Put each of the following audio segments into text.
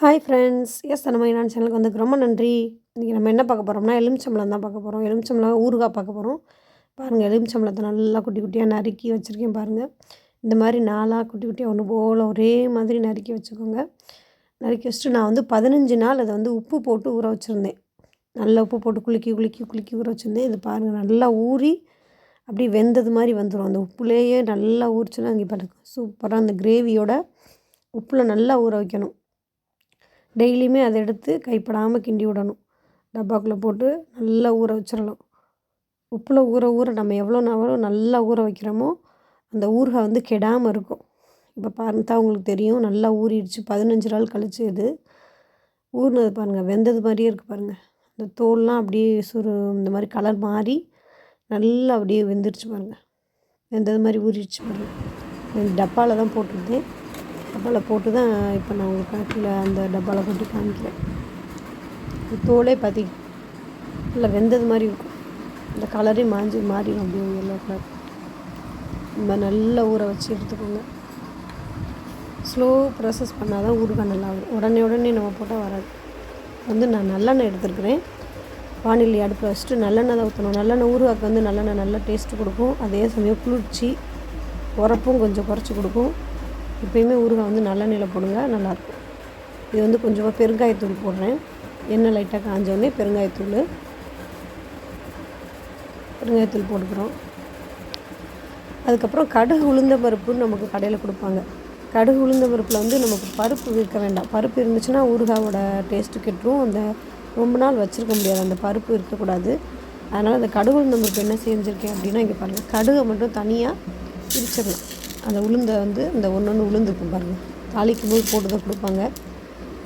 Hi friends S நம்ம நான் சேனலுக்கு வந்து ரொம்ப நன்றி. இன்றைக்கி நம்ம என்ன பார்க்க போகிறோம்னா எலுமிச்சம்பளம் தான் பார்க்க போகிறோம் எலுமிச்சம்பளம் ஊறுகாய் பார்க்க போகிறோம் பாருங்கள் எலுமிச்சம்பழத்தை நல்லா குட்டி குட்டியாக நறுக்கி வச்சுருக்கேன் பாருங்கள் இந்த மாதிரி நாளாக குட்டி குட்டியாக ஒன்று போல் ஒரே மாதிரி நறுக்கி வச்சுக்கோங்க. நறுக்கி வச்சுட்டு நான் வந்து பதினஞ்சு நாள் அதை வந்து உப்பு போட்டு ஊற வச்சுருந்தேன். நல்லா உப்பு போட்டு குலுக்கி குலுக்கி குலுக்கி ஊற வச்சுருந்தேன். இது பாருங்கள் நல்லா ஊறி அப்படியே வெந்தது மாதிரி வந்துடும் அந்த உப்புலேயே நல்லா ஊறிச்சுன்னா அங்கே பாருங்க சூப்பராக அந்த கிரேவியோட உப்பில் நல்லா ஊற வைக்கணும். டெய்லியுமே அதை எடுத்து கைப்படாமல் கிண்டி விடணும். டப்பாக்குள்ளே போட்டு நல்லா ஊற வச்சிடலாம் உப்பில் ஊற ஊற நம்ம எவ்வளோ எவ்வளோ நல்லா ஊற வைக்கிறோமோ அந்த ஊறுகாய் வந்து கெடாமல் இருக்கும். இப்போ பார்த்தா உங்களுக்கு தெரியும் நல்லா ஊறிடுச்சு. பதினஞ்சு நாள் கழிச்சு இது. ஊறினது பாருங்கள் வெந்தது மாதிரியே இருக்குது பாருங்கள் அந்த தோல்லாம் அப்படியே சுரு இந்த மாதிரி கலர் மாறி நல்லா அப்படியே வெந்துருச்சு பாருங்கள் வெந்தது மாதிரி ஊறிடுச்சு பாருங்கள் டப்பாவில் தான் போட்டிருந்தேன். டப்பாவில் போட்டு தான் இப்போ நான் உங்களுக்கு கீழே அந்த டப்பாவில் போட்டு காமிக்கிறேன். தோலே பற்றி நல்லா வெந்தது மாதிரி இருக்கும். இந்த கலரே மாஞ்சி மாறிடும் அப்படியே எல்லோ கலர் நம்ம நல்லா ஊற வச்சு எடுத்துக்கோங்க. ஸ்லோ ப்ராசஸ் பண்ணால் தான் ஊறுகாய் நல்லா வரும். உடனே உடனே நம்ம போட்டால் வராது. வந்து நான் நல்லெண்ணெய் எடுத்துருக்குறேன். வானிலை அடுப்பில் வச்சுட்டு நல்லெண்ணெய் தான் ஊற்றணும் நல்லெண்ணெய் ஊறுகாய்க்கு வந்து நல்லெண்ணெய் நல்லா டேஸ்ட்டு கொடுக்கும். அதே சமயம் குளிர்ச்சி உரப்பும் கொஞ்சம் குறைச்சி கொடுக்கும். எப்பயுமே ஊறுகாய் வந்து நல்லெண்ணெயில் போடுங்க நல்லாயிருக்கும் இது வந்து கொஞ்சமாக பெருங்காயத்தூள் போடுறேன். எண்ணெய் லைட்டாக காஞ்சோடனே பெருங்காயத்தூள் பெருங்காயத்தூள் போட்டுக்கிறோம். அதுக்கப்புறம் கடுகு உளுந்த பருப்புன்னு நமக்கு கடையில் கொடுப்பாங்க. கடுகு உளுந்த பருப்பில் வந்து நமக்கு பருப்பு விற்க வேண்டாம். பருப்பு இருந்துச்சுன்னா ஊறுகாவோட டேஸ்ட்டு கெட்டுரும். அந்த ரொம்ப நாள் வச்சுருக்க முடியாது. அந்த பருப்பு இருக்கக்கூடாது. அதனால் அந்த கடுகு உளுந்த பருப்பு என்ன செஞ்சுருக்கேன் அப்படின்னா இங்கே பாருங்கள் கடுகை மட்டும் தனியாக பிரிச்சிடலாம். அந்த உளுந்தை வந்து இந்த ஒன்று ஒன்று உளுந்து இருக்கும் பாருங்கள் தாளிக்கும் போது போட்டு தான் கொடுப்பாங்க.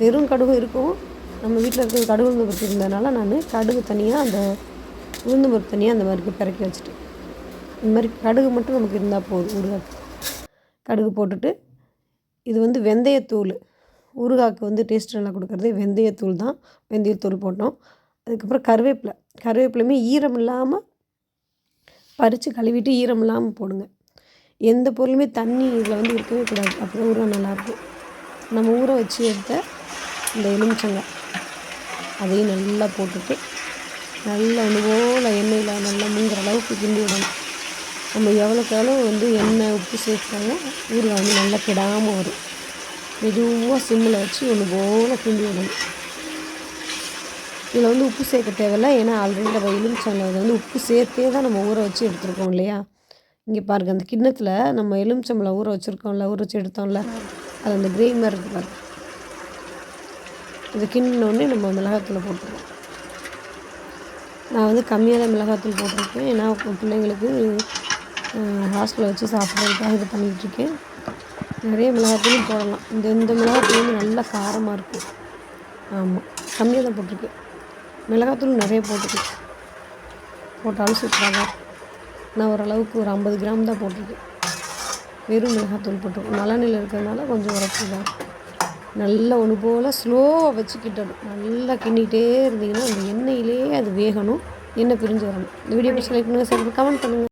வெறும் கடுகு இருக்கும் நம்ம வீட்டில் இருக்கிற கடுகு உளுந்து பருப்பு இருந்ததுனால நான் கடுகு தனியாக அந்த உளுந்து பருப்பு தனியாக அந்த மாதிரி பிறக்கி வச்சுட்டு. இந்த மாதிரி கடுகு மட்டும் நமக்கு இருந்தால் போதும் ஊறுகாய்க்கு கடுகு போட்டுட்டு இது வந்து வெந்தயத்தூள். ஊறுகாய்க்கு வந்து டேஸ்ட் நல்லா கொடுக்குறது வெந்தயத்தூள் தான். வெந்தயத்தூள் போட்டோம். அதுக்கப்புறம் கருவேப்பிலை. கருவேப்பிலையுமே ஈரம் இல்லாமல் பறித்து கழுவிட்டு ஈரம் இல்லாமல் போடுங்க. எந்த பொருளுமே தண்ணி இதில் வந்து இருக்கவே கூடாது. அப்போ தான் ஊற நல்லாயிருக்கும். நம்ம ஊற வச்சு எடுத்த இந்த எலுமிச்சங்காய் அதையும் நல்லா போட்டுட்டு நல்லா ஒன்று ஓல எண்ணெயில் நல்லா முங்குற அளவுக்கு கிண்டி விடணும். நம்ம எவ்வளோக்கு எவ்வளோ வந்து எண்ணெய் உப்பு சேர்த்தாலும் ஊரில் வந்து நல்லா கெடாமல் வரும். மெதுவாக சிம்மில் வச்சு ஒன்று போல் கிண்டி விடணும். இதில் வந்து உப்பு சேர்க்க தேவையில்ல. ஏன்னா ஆல்ரெடி நம்ம எலுமிச்சங்காய் வந்து உப்பு சேர்த்தே தான் நம்ம ஊற வச்சு எடுத்துருக்கோம் இல்லையா? இங்கே பாருங்கள் அந்த கிண்ணத்தில் நம்ம எலுமிச்சம்பளம் ஊற வச்சுருக்கோம்ல ஊற வச்சு எடுத்தோம்ல அது அந்த கிரேவி மாதிரி இருக்குது பாருங்கள் இது கிண்ணோடனே நம்ம மிளகாத்தூளை போட்டுருவோம் நான் வந்து கம்மியாக தான் மிளகாத்தூள் போட்டிருக்கேன். ஏன்னா பிள்ளைங்களுக்கு ஹாஸ்டலில் வச்சு சாப்பிட்றதுக்காக இது பண்ணிகிட்ருக்கேன் நிறைய மிளகாத்தூளும் போடலாம். இந்த இந்த மிளகாத்தூள் வந்து நல்லா காரமாக இருக்கும் ஆமாம் கம்மியாக தான் போட்டிருக்கேன். மிளகாத்தூள் நிறைய போட்டுருக்கேன். போட்டாலும் சூப்பராக தான் நான் ஓரளவுக்கு ஒரு ஐம்பது கிராம் தான் போட்டிருக்கேன். வெறும் மிளகாத்தூள் போட்டிருக்கோம் நலநிலை இருக்கிறதுனால கொஞ்சம் உரப்பு தான். நல்லா ஒன்று போல் ஸ்லோவாக வச்சு கிட்டணும் நல்லா கிண்டிகிட்டே இருந்தீங்கன்னா அந்த எண்ணெயிலே அது வேகணும். எண்ணெய் பிரிஞ்சு வரணும். இந்த வீடியோ பிடிச்சி லைக் பண்ணுங்கள் சார் கமெண்ட் பண்ணுங்கள்